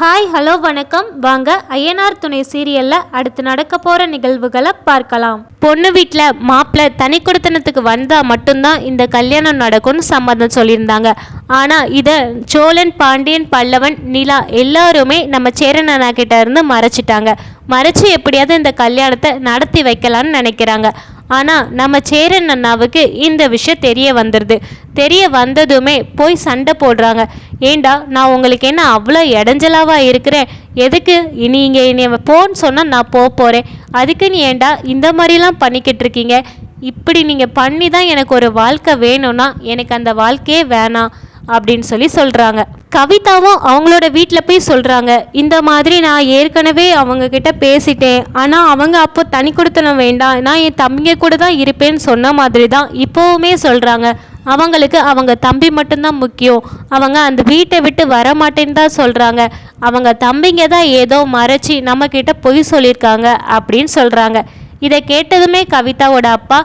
Hi hello வணக்கம். வாங்க ஐயனார் துணை சீரியலில் அடுத்து நடக்க போகிற நிகழ்வுகளை பார்க்கலாம். பொண்ணு வீட்டில் மாப்பிள்ளை தனி கொடுத்தனத்துக்கு வந்தால் மட்டும்தான் இந்த கல்யாணம் நடக்கும்னு சம்மதம் சொல்லியிருந்தாங்க. ஆனால் இதை சோழன் பாண்டியன் பல்லவன் நிலா எல்லாருமே நம்ம சேரன் அண்ணா கிட்ட இருந்து மறைச்சிட்டாங்க. மறைச்சு எப்படியாவது இந்த கல்யாணத்தை நடத்தி வைக்கலாம்னு நினைக்கிறாங்க. ஆனால் நம்ம சேரன் அண்ணாவுக்கு இந்த விஷயம் தெரிய வந்துடுது தெரிய வந்ததுமே போய் சண்டை போடுறாங்க. ஏண்டா நான் உங்களுக்கு என்ன அவ்வளோ இடைஞ்சலாவா இருக்கிறேன்? எதுக்கு? நீங்கள் என்னை போன்னு சொன்னால் நான் போக போகிறேன் அதுக்கு நீ ஏண்டா இந்த மாதிரிலாம் பண்ணிக்கிட்டு இருக்கீங்க? இப்படி நீங்கள் பண்ணி தான் எனக்கு ஒரு வாழ்க்கை வேணும்னா எனக்கு அந்த வாழ்க்கையே வேணாம். அப்படின்னு சொல்லி சொல்கிறாங்க கவிதாவும் அவங்களோட வீட்டில் போய் சொல்கிறாங்க இந்த மாதிரி நான் ஏற்கனவே அவங்க கிட்ட பேசிட்டேன். ஆனால் அவங்க அப்போ தனி கொடுத்தனம் வேண்டாம். நான் என் தம்பிங்க கூட தான் இருப்பேன்னு சொன்ன மாதிரி தான் இப்போவுமே சொல்கிறாங்க அவங்களுக்கு அவங்க தம்பி மட்டும்தான் முக்கியம். அவங்க அந்த வீட்டை விட்டு வர மாட்டேன்னு தான் சொல்கிறாங்க அவங்க தம்பிங்க தான் ஏதோ மறைச்சி நம்மக்கிட்ட பொய் சொல்லியிருக்காங்க அப்படின்னு சொல்கிறாங்க இதை கேட்டதுமே கவிதாவோட அப்பா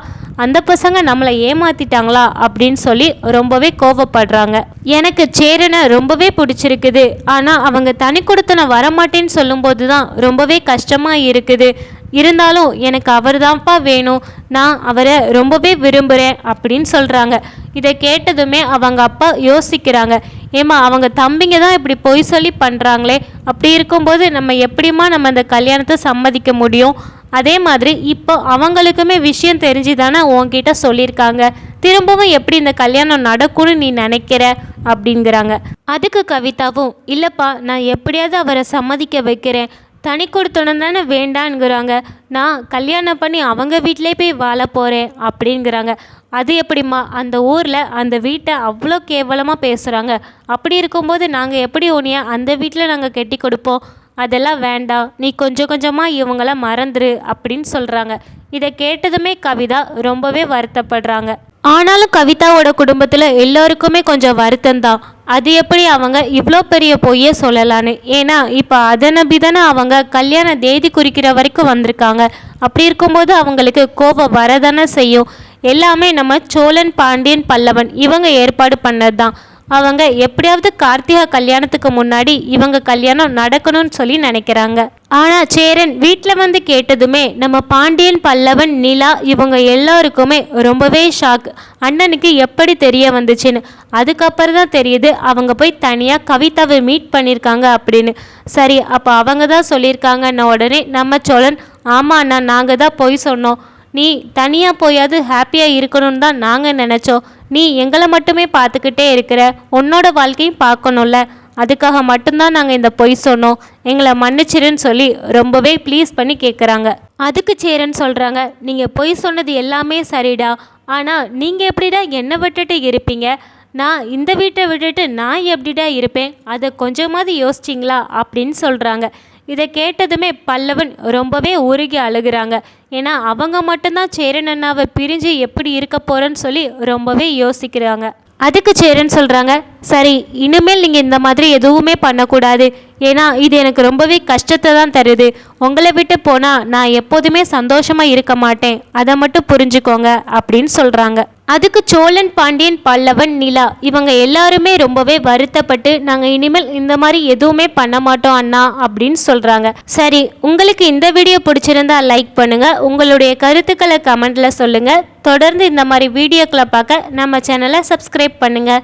அந்த பசங்க நம்மளை ஏமாத்திட்டாங்களா அப்படின்னு சொல்லி ரொம்பவே கோவப்படுறாங்க. எனக்கு சேரனை ரொம்பவே பிடிச்சிருக்குது. ஆனால் அவங்க தனி கொடுத்தன வரமாட்டேன்னு சொல்லும்போது தான் ரொம்பவே கஷ்டமாக இருக்குது. இருந்தாலும் எனக்கு அவர் தான்ப்பா வேணும். நான் அவரை ரொம்பவே விரும்புகிறேன் அப்படின்னு சொல்கிறாங்க இதை கேட்டதுமே அவங்க அப்பா யோசிக்கிறாங்க. ஏமா அவங்க தம்பிங்க தான் இப்படி பொய் சொல்லி பண்ணுறாங்களே அப்படி இருக்கும்போது நம்ம எப்படிமா நம்ம அந்த கல்யாணத்தை சம்மதிக்க முடியும்? அதே மாதிரி இப்போ அவங்களுக்குமே விஷயம் தெரிஞ்சு தானே உன்கிட்ட சொல்லியிருக்காங்க. திரும்பவும் எப்படி இந்த கல்யாணம் நடக்கும்னு நீ நினைக்கிற? அப்படிங்கிறாங்க. அதுக்கு கவிதாவும் இல்லைப்பா நான் எப்படியாவது அவரை சம்மதிக்க வைக்கிறேன். தனி கொடுத்தோன்னு தானே வேண்டான்ங்கிறாங்க நான் கல்யாணம் பண்ணி அவங்க வீட்டிலே போய் வாழ போகிறேன் அப்படிங்கிறாங்க. அது எப்படிம்மா அந்த ஊரில் அந்த வீட்டை அவ்வளோ கேவலமாக பேசுகிறாங்க அப்படி இருக்கும்போது நாங்கள் எப்படி உனிய அந்த வீட்டில் நாங்கள் கெட்டி கொடுப்போம்? அதெல்லாம் வேண்டாம் நீ கொஞ்சம் கொஞ்சமாக இவங்கள மறந்துரு அப்படின்னு சொல்கிறாங்க இதை கேட்டதுமே கவிதா ரொம்பவே வருத்தப்படுறாங்க. ஆனாலும் கவிதாவோட குடும்பத்தில் எல்லோருக்குமே கொஞ்சம் வருத்தம் தான் அது எப்படி அவங்க இவ்வளோ பெரிய பொய்யே சொல்லலான்னு? ஏன்னா இப்போ அதை நம்பி தானே அவங்க கல்யாண தேதி குறிக்கிற வரைக்கும் வந்திருக்காங்க. அப்படி இருக்கும்போது அவங்களுக்கு கோபம் வரதானே செய்யும். எல்லாமே நம்ம சோழன் பாண்டியன் பல்லவன் இவங்க ஏற்பாடு பண்ணது தான் அவங்க எப்படியாவது கார்த்திகா கல்யாணத்துக்கு முன்னாடி இவங்க கல்யாணம் நடக்கணும்னு சொல்லி நினைக்கிறாங்க. ஆனா சேரன் வீட்டில் வந்து கேட்டதுமே நம்ம பாண்டியன் பல்லவன் நிலா இவங்க எல்லாருக்குமே ரொம்பவே ஷாக் அண்ணனுக்கு எப்படி தெரிய வந்துச்சுன்னு. அதுக்கப்புறம் தான் தெரியுது அவங்க போய் தனியாக கவிதாவை மீட் பண்ணியிருக்காங்க அப்படின்னு. சரி அப்போ அவங்க தான் சொல்லியிருக்காங்கன்ன உடனே நம்ம சோழன் ஆமா அண்ணா நாங்கள் தான் போய் சொன்னோம். நீ தனியாக போயாவது ஹாப்பியாக இருக்கணும்னு தான் நாங்கள் நினச்சோம். நீ எங்களை மட்டுமே பார்த்துக்கிட்டே இருக்கிற உன்னோட வாழ்க்கையும் பார்க்கணும்ல. அதுக்காக மட்டும்தான் நாங்கள் இந்த பொய் சொன்னோம். எங்களை மன்னிச்சிருன்னு சொல்லி ரொம்பவே ப்ளீஸ் பண்ணி கேட்குறாங்க அதுக்கு சேரன்னு சொல்கிறாங்க நீங்கள் பொய் சொன்னது எல்லாமே சரிடா. ஆனால் நீங்கள் எப்படிடா என்னை விட்டுட்டு இருப்பீங்க? நான் இந்த வீட்டை விட்டுட்டு நான் எப்படிடா இருப்பேன்? அதை கொஞ்சமாவது யோசிச்சிங்களா? அப்படின்னு சொல்கிறாங்க இதை கேட்டதுமே பல்லவன் ரொம்பவே உருகி அழுகிறாங்க. ஏன்னா அவங்க மட்டும்தான் சேரன் அண்ணாவை பிரிஞ்சு எப்படி இருக்க போகிறேன்னு சொல்லி ரொம்பவே யோசிக்கிறாங்க. அதுக்கு சேரன் சொல்கிறாங்க சரி இனிமேல் நீங்கள் இந்த மாதிரி எதுவுமே பண்ணக்கூடாது. ஏன்னா இது எனக்கு ரொம்பவே கஷ்டத்தை தான் தருது. உங்களை விட்டு போனால் நான் எப்போதுமே சந்தோஷமாக இருக்க மாட்டேன். அதை மட்டும் புரிஞ்சுக்கோங்க அப்படின்னு சொல்கிறாங்க அதுக்கு சோழன் பாண்டியன் பல்லவன் நிலா இவங்க எல்லாருமே ரொம்பவே வருத்தப்பட்டு நாங்கள் இனிமேல் இந்த மாதிரி எதுவுமே பண்ண மாட்டோம் அண்ணா அப்படின்னு சொல்கிறாங்க சரி உங்களுக்கு இந்த வீடியோ பிடிச்சிருந்தா லைக் பண்ணுங்கள் உங்களுடைய கருத்துக்களை கமெண்ட்டில் சொல்லுங்கள் தொடர்ந்து இந்த மாதிரி வீடியோக்களை பார்க்க நம்ம சேனலை சப்ஸ்கிரைப் பண்ணுங்கள்